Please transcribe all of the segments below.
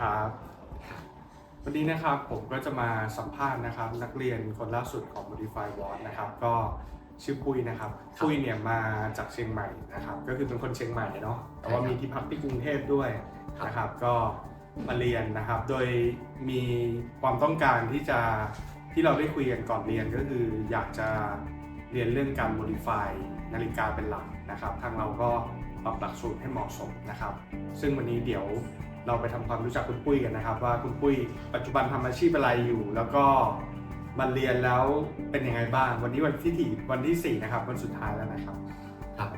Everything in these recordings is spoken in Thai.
ครับ วันนี้นะครับผมก็จะมาสัมภาษณ์นะครับ นักเรียนคนล่าสุดของ Modify w a r d นะครับ ก็ชื่อปุ้ยนะครับครับปุ้ยเนี่ยมาจากเชียงใหม่นะครับ ก็คือเป็นคนเชียงใหม่เนาะแต่ว่าใช่ครับมีที่พักที่กรุงเทพด้วยครับนะครับ ก็มาเรียนนะครับ โดยมีความต้องการที่จะที่เราได้คุยกันก่อนเรียนก็คืออยากจะเรียนเรื่องการ modify นาฬิกาเป็นหลักนะครับ ทางเราก็ปรับหลักสูตรให้เหมาะสมนะครับ ซึ่งวันนี้เดี๋ยว เราไปทำความรู้จักคุณปุ้ยกันนะครับ ว่าคุณปุ้ยปัจจุบันทำอาชีพอะไรอยู่ แล้วก็มาเรียนแล้วเป็นยังไงบ้าง วันนี้วันที่ที่วันที่สี่นะครับ วันสุดท้ายแล้วนะครับครับ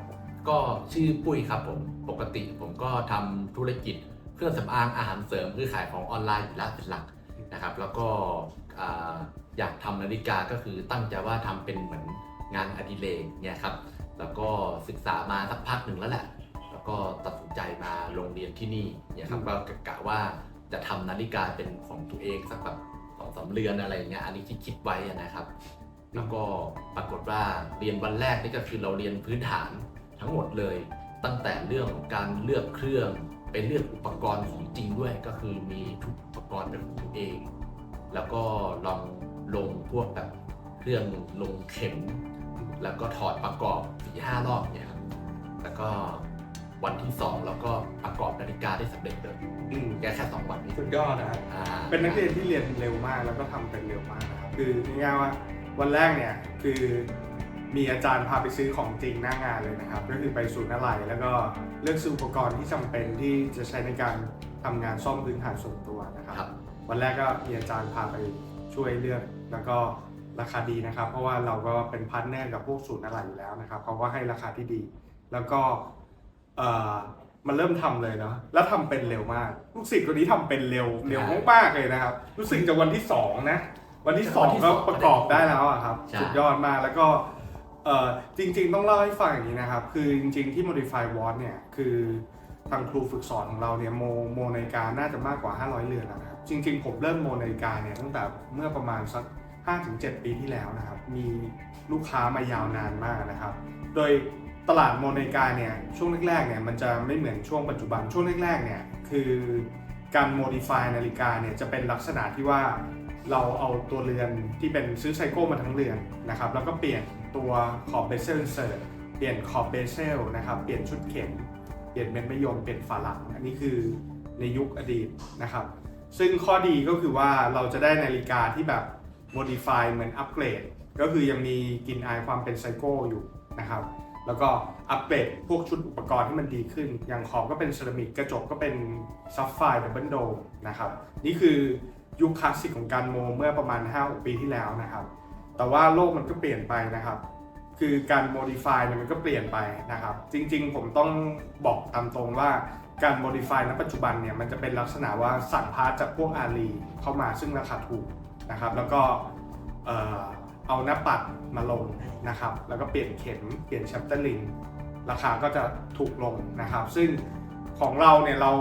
ก็ชื่อปุ้ยครับผมปกติผมก็ทำธุรกิจเครื่องสำอางอาหารเสริมคือขายของออนไลน์อยู่แล้วเป็นหลักนะครับ แล้วก็อยากทำนาฬิกาก็คือตั้งใจว่าทำเป็นเหมือนงานอดิเรกเนี่ยครับ แล้วก็ศึกษามาสักพักหนึ่งแล้วแหละ ก็ตัดสินใจมาลงเรียนที่นี่เนี่ยครับอืมก็กะว่าจะทำนาฬิกาเป็นของตัวเองสักแบบสองสามเรือนอะไรอย่างเงี้ยอันนี้ที่คิดไว้อะนะครับ แล้วก็ปรากฏว่าเรียนวันแรกนี่ก็คือเราเรียนพื้นฐานทั้งหมดเลย ตั้งแต่เรื่องของการเลือกเครื่องเป็นเลือกอุปกรณ์ของจริงด้วยก็คือมีทุกอุปกรณ์เป็นของตัวเอง แล้วก็ลองลงพวกแบบเครื่องลงเข็ม แล้วก็ถอดประกอบสี่ห้ารอบเนี่ยครับแล้วก็ วันที่สองเราก็ประกอบนาฬิกาได้สำเร็จเลยอืมแค่แค่สองวันนี้สุดยอดนะครับ อ่าเป็นนักเรียนที่เรียนเร็วมากแล้วก็ทำเป็นเร็วมากนะครับคือง่ายๆว่าวันแรกเนี่ยคือมีอาจารย์พาไปซื้อของจริงหน้างานเลยนะครับ ก็คือไปศูนย์อะไหล่แล้วก็เลือกซื้ออุปกรณ์ที่จำเป็นที่จะใช้ในการทำงานซ่อมพื้นฐานส่วนตัวนะครับ ครับ วันแรกก็มีอาจารย์พาไปช่วยเลือก แล้วก็ราคาดีนะครับ เพราะว่าเราก็เป็นพาร์ทเนอร์กับพวกศูนย์อะไหล่อยู่แล้วนะครับเขาก็ให้ราคาที่ดี แล้วก็เอ่อ มันเริ่มทำเลยเนาะแล้วทำเป็นเร็วมากลูกศิษย์คนนี้ทำเป็นเร็วเร็วมากๆเลยนะครับรู้สึกจะวันที่สองนะ วันที่สองก็ประกอบได้แล้วอะครับใช่สุดยอดมากแล้วก็เอ่อจริง ๆ ต้องเล่าให้ฟังอย่างนี้นะครับ คือจริง ๆที่ Modify w a t เนี่ยคือทางครูฝึกสอนของเราเนี่ยโมโมนาฬิกาน่าจะมากกว่า 500 เรือนแล้วนะครับจริง ๆ ผมเริ่มโมนาฬิกาเนี่ยตั้งแต่เมื่อประมาณสัก 5-7 ปีที่แล้วนะครับ มีลูกค้ามายาวนานมากนะครับ โดย ตลาดโมนาฬิกาเนี่ยช่วงแรกๆเนี่ยมันจะไม่เหมือนช่วงปัจจุบันช่วงแรกๆเนี่ยคือการโมดิฟายนาฬิกาเนี่ยจะเป็นลักษณะที่ว่าเราเอาตัวเรือนที่เป็นซื้อไซโก้มาทั้งเรือนนะครับแล้วก็เปลี่ยนตัวขอบเบเซลเซิร์เปลี่ยนขอบเบเซลนะครับเปลี่ยนชุดเข็มเปลี่ยนเม็ดมะยมเปลี่ยนฝาหลัง อันนี้คือในยุคอดีตนะครับ ซึ่งข้อดีก็คือว่าเราจะได้นาฬิกาที่แบบ modify เหมือนอัปเกรดก็คือยังมีกลิ่นอายความเป็นไซโก้อยู่นะครับ แล้วก็อัปเกรดพวกชุดอุปกรณ์ที่มันดีขึ้น อย่างขอบก็เป็นเซรามิกกระจกก็เป็นซัฟไฟร์ดับเบิลโดมนะครับ นี่คือยุคคลาสสิกของการโมเมื่อประมาณ 5-6 ปีที่แล้วนะครับ แต่ว่าโลกมันก็เปลี่ยนไปนะครับ คือการ modify เนี่ยมันก็เปลี่ยนไปนะครับ จริงๆ ผมต้องบอกตามตรงว่าการ modify ณปัจจุบันเนี่ยมันจะเป็นลักษณะว่าสั่งพาร์ทจากพวกอาลีเข้ามาซึ่งราคาถูกนะครับ แล้วก็ เอาหน้าปัดมาลงนะครับ แล้วก็เปลี่ยนเข็มเปลี่ยนชัปเตอร์ลิงราคาก็จะถูกลงนะครับ ซึ่งของเราเนี่ยเรา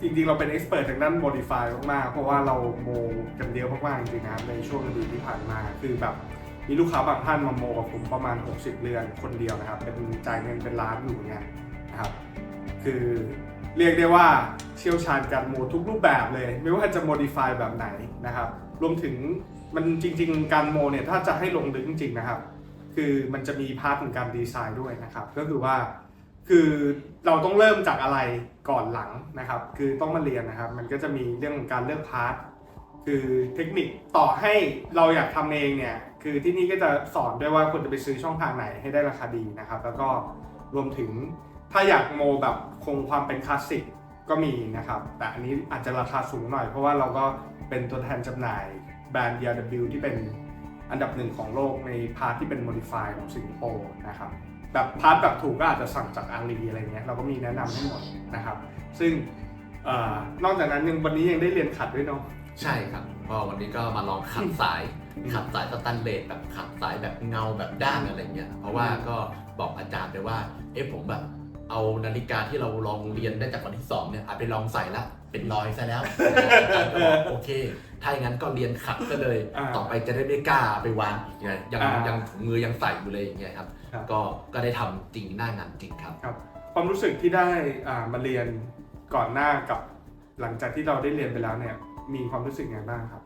จริงๆ เราเป็นเอ็กซ์เพรสทางด้าน modify มากๆ เพราะว่าเราโมกันเยอะมากๆ จริงๆนะในช่วงอดีตที่ผ่านมา คือแบบมีลูกค้าบางท่านมาโมกับผมประมาณ 60 เรือนคนเดียวนะครับ เป็นจ่ายเงินเป็นล้านอยู่เนี่ยนะครับ คือเรียกได้ว่าเชี่ยวชาญการโมทุกรูปแบบเลย ไม่ว่าจะโมดิฟายแบบไหนนะครับ รวมถึง มันจริง ๆ การโมเนี่ยถ้าจะให้ลงลึกจริงๆนะครับ คือมันจะมีพาร์ทของการดีไซน์ด้วยนะครับ ก็คือว่าคือเราต้องเริ่มจากอะไรก่อนหลังนะครับ คือต้องมาเรียนนะครับ มันก็จะมีเรื่องของการเลือกพาร์ทคือเทคนิคต่อให้เราอยากทำเองเนี่ยคือที่นี่ก็จะสอนด้วยว่าควรจะไปซื้อช่องทางไหนให้ได้ราคาดีนะครับ แล้วก็รวมถึงถ้าอยากโมแบบคงความเป็นคลาสสิกก็มีนะครับ แต่อันนี้อาจจะราคาสูงหน่อยเพราะว่าเราก็เป็นตัวแทนจำหน่าย แบรนด์ DRW ที่เป็นอันดับหนึ่งของโลกในพาร์ทที่เป็น modify ของสิงคโปร์นะครับแบบพาร์ทแบบถูกก็อาจจะสั่งจากอาลีอะไรเงี้ยเราก็มีแนะนำให้หมดนะครับ ซึ่งเอ่อนอกจากนั้นยังวันนี้ยังได้เรียนขัดด้วยเนาะใช่ครับก็วันนี้ก็มาลองขัดสายอืมขัดสายสแตนเลสแบบขัดสายแบบเงาแบบด้านอะไรเงี้ยเพราะว่าอืมก็บอกอาจารย์ไปว่าเอ๊ะผมแบบเอานาฬิกาที่เราลองเรียนได้จากวันที่สองเนี่ยเอาไปลองใส่ละ เป็นรอยซะแล้วอาจารย์ก็บอกโอเค ถ้าอย่างนั้นก็เรียนขัดก็เลย อ่าต่อไปจะได้ไม่กล้าไปวางอีกไงยังอ่ายั ยังถุงมือยังใส่อยู่เลยอย่างเงี้ยครับครับก็ก็ได้ทำจริงหน้างานจริงครับครับ ความรู้สึกที่ได้อ่ามาเรียนก่อนหน้ากับหลังจากที่เราได้เรียนไปแล้วเนี่ยมีความรู้สึกไงบ้างครับ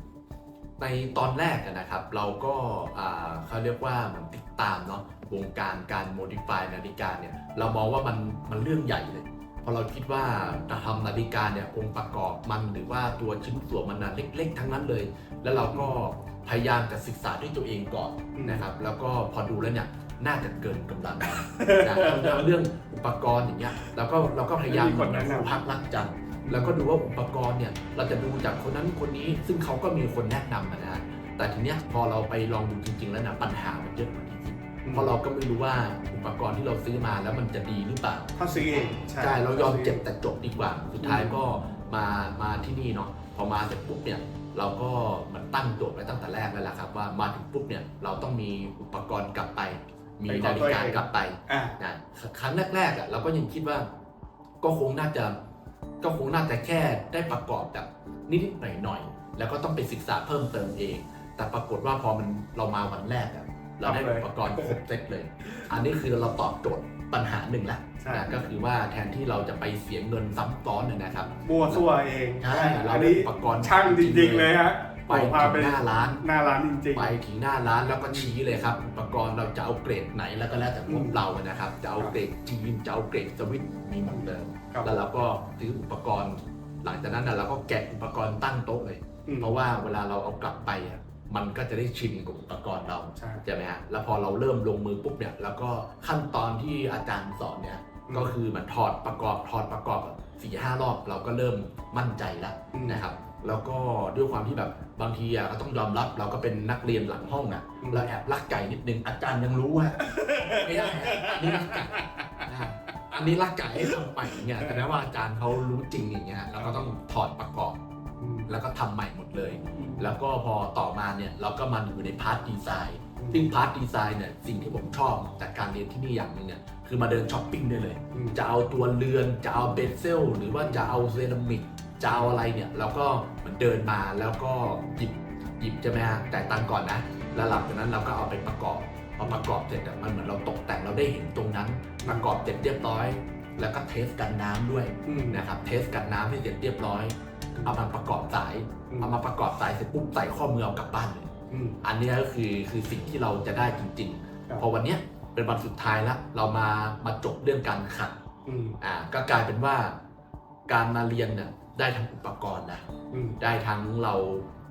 ในตอนแรกอะนะครับเราก็อ่าเขาเรียกว่าเหมือนติดตามเนาะวงการการโมดิฟายนาฬิกาเนี่ยเรามองว่ามันมันเรื่องใหญ่เลยเพราะเราคิดว่าจะทำนาฬิกาเนี่ยองค์ประกอบมันหรือว่าตัวชิ้นส่วนมันน่ะเล็ก ๆ ทั้งนั้นเลย แล้วเราก็พยายามจะศึกษาด้วยตัวเองก่อนอืมนะครับ แล้วก็พอดูแล้วเนี่ยน่าจะเกินกำลังนะทั้งเรื่องอุปกรณ์อย่างเงี้ยแล้วก็เราก็พยายามมีคนแนะนำครูพักรักจำแล้วก็ดูว่าอุปกรณ์เนี่ยเราจะดูจากคนนั้นคนนี้ซึ่งเขาก็มีคนแนะนำอะนะฮะแต่ทีเนี้ยพอเราไปลองดูจริง ๆ แล้วนะปัญหามันเยอะกว่าที่คิด เพราะเราก็ไม่รู้ว่าอุปกรณ์ที่เราซื้อมาแล้วมันจะดีหรือเปล่า ถ้าซื้อเองใช่เรายอมเจ็บแต่จบดีกว่า สุดท้ายก็มามาที่นี่เนาะพอมาเสร็จปุ๊บเนี่ยเราก็เหมันตั้งโจทย์ไว้ตั้งแต่แรกแล้วล่ะครับ ว่ามาถึงปุ๊บเนี่ยเราต้องมีอุปกรณ์กลับไป มีนาฬิกากลับไปอ่านะครั้งแรกๆอะเราก็ยังคิดว่า ก็คงน่าจะก็คงน่าจะแค่ได้ประกอบแบบนิดๆหน่อยๆแล้วก็ต้องไปศึกษาเพิ่มเติมเอง แต่ปรากฏว่าพอมันเรามาวันแรกอะ เราได้ครับเลยอุปกรณ์ครบเซตเลย อันนี้คือเราตอบโจทย์ปัญหาหนึ่งแล้วใช่ นะก็คือว่าแทนที่เราจะไปเสียเงินซ้ำซ้อนเนี่ยนะครับบัวซัวเองใช่เราอันได้นี้อุปกรณ์ช่างจริงๆเลยฮะไปผมพาถึไปงหน้าร้าน หน้าร้านจริง ไปถึงหน้าร้านแล้วก็ชี้เลยครับอุปกรณ์เราจะเอาเกรดไหนแล้วก็แล้วแต่งบเราอะนะครับ จะเอาเกรดจีนจะเอาเกรดสวิตมีหมดเลยๆครับแล้วเราก็ซื้ออุปกรณ์ หลังจากนั้นน่ะเราก็แกะอุปกรณ์ตั้งโต๊ะเลย อืมเพราะว่าเวลาเราเอากลับไปอะ มันก็จะได้ชินกับอุปกรณ์เราใช่ใช่ไหมฮะแล้วพอเราเริ่มลงมือปุ๊บเนี่ย แล้วก็ขั้นตอนที่อาจารย์สอนเนี่ย อืม ก็คือมันถอดประกอบถอดประกอบสี่ห้ารอบเราก็เริ่มมั่นใจแล้วอืมนะครับ แล้วก็ด้วยความที่แบบบางทีอะก็ต้องยอมรับเราก็เป็นนักเรียนหลังห้องอะอืมเราแอบลักไก่นิดนึงอาจารย์ยังรู้อะไม่ได้อะอันนี้ลักไก่นะอันนี้ลักไก่ให้ทำไปอย่างเงี้ยแต่แม้ว่าอาจารย์เขารู้จริงอย่างเงี้ยเราก็ต้องถอดประกอบอืม แล้วก็ทำใหม่หมดเลยอืมแล้วก็พอต่อมาเนี่ยเราก็มาอยู่ในพาร์ทดีไซน์ซึ่งพาร์ทดีไซน์เนี่ยสิ่งที่ผมชอบจากการเรียนที่นี่อย่างหนึงเนี่ยคือมาเดินช้อปปิ้งได้เลยอืมจะเอาตัวเรือน จะเอาเบสเซลหรือว่าจะเอาเซรามิกจะเอาอะไรเนี่ยเราก็เหมือนเดินมาแล้วก็หยิบหยิบใช่ไหมฮะจ่ายตังค์ก่อนนะ แล้วหลังจากนั้นเราก็เอาไปประกอบพอประกอบเสร็จอะมันเหมือนเราตกแต่งเราได้เห็นตรงนั้น ประกอบเสร็จเรียบร้อย แล้วก็เทสกันน้ำด้วยอืมนะครับเทสกันน้ำให้เสร็จเรียบร้อย เอามาประกอบสายอืมเอามาประกอบสายเสร็จปุ๊บใส่ข้อมือเอากลับบ้านเลยอืมอันเนี้ยก็คือคือสิ่งที่เราจะได้จริงครับๆพอวันเนี้ยเป็นวันสุดท้ายแล้ว เรามามาจบเรื่องการขัดอืมอ่าก็กลายเป็นว่าการมาเรียนเนี่ยได้ทั้งอุปกรณ์นะอืมได้ทั้งเรา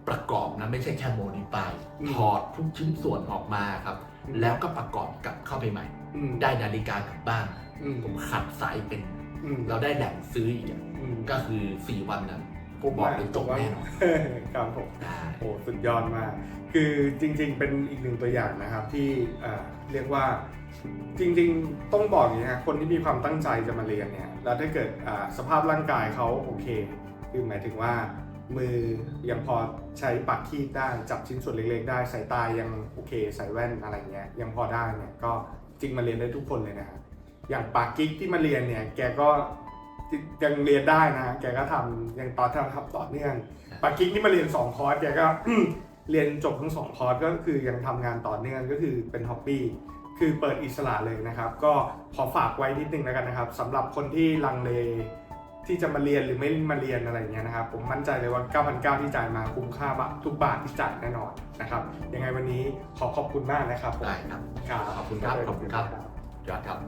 ประกอบนะไม่ใช่แค่โมดิฟายอืมถอดทุกชิ้นส่วนออกมาครับอืมแล้วก็ประกอบกลับเข้าไปใหม่อืมได้นาฬิกากลับบ้านอืมผมขัดสายเป็นอืมเราได้แหล่งซื้ออีกอะอืมก็คือ 4 วันน่ะ ผมบอกเลยจบแน่นอนครับผมได้โอ้สุดยอดมาก คือจริง ๆ เป็นอีกหนึ่งตัวอย่างนะครับที่เอ่อเรียกว่าจริงๆ ต้องบอกอย่างนี้นะคนที่มีความตั้งใจจะมาเรียนเนี่ยแล้วถ้าเกิดอ่าสภาพร่างกายเขาโอเค คือหมายถึงว่า มือยังพอใช้ปัดคีบได้จับชิ้นส่วนเล็กๆ ได้สายตายังโอเคใส่แว่นอะไรเงี้ยยังพอได้เนี่ยก็จริงมาเรียนได้ทุกคนเลยนะครับอย่างปากกิ๊กที่มาเรียนเนี่ยแกก็ ยังเรียนได้นะแกก็ทำยังต่อทำทำต่อเนื่องปากิ๊กนี่มาเรียน2คอร์สแกก็เรียนจบทั้งสองคอร์สก็คือยังทำงานต่อเนื่องก็คือเป็นฮ็อบบี้คือเปิดอิสระเลยนะครับ ก็ขอฝากไว้นิดนึงแล้วกันนะครับสำหรับคนที่ลังเลที่จะมาเรียนหรือไม่มาเรียนอะไรอย่างเงี้ยนะครับ ผมมั่นใจเลยว่า 9,900 ที่จ่ายมาคุ้มค่าบาททุกบาทที่จ่ายแน่นอนนะครับ ยังไงวันนี้ขอขอบคุณมากนะครับผมได้ครับครับขอบคุณครับขอบคุณครับยอดครับ